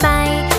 ไป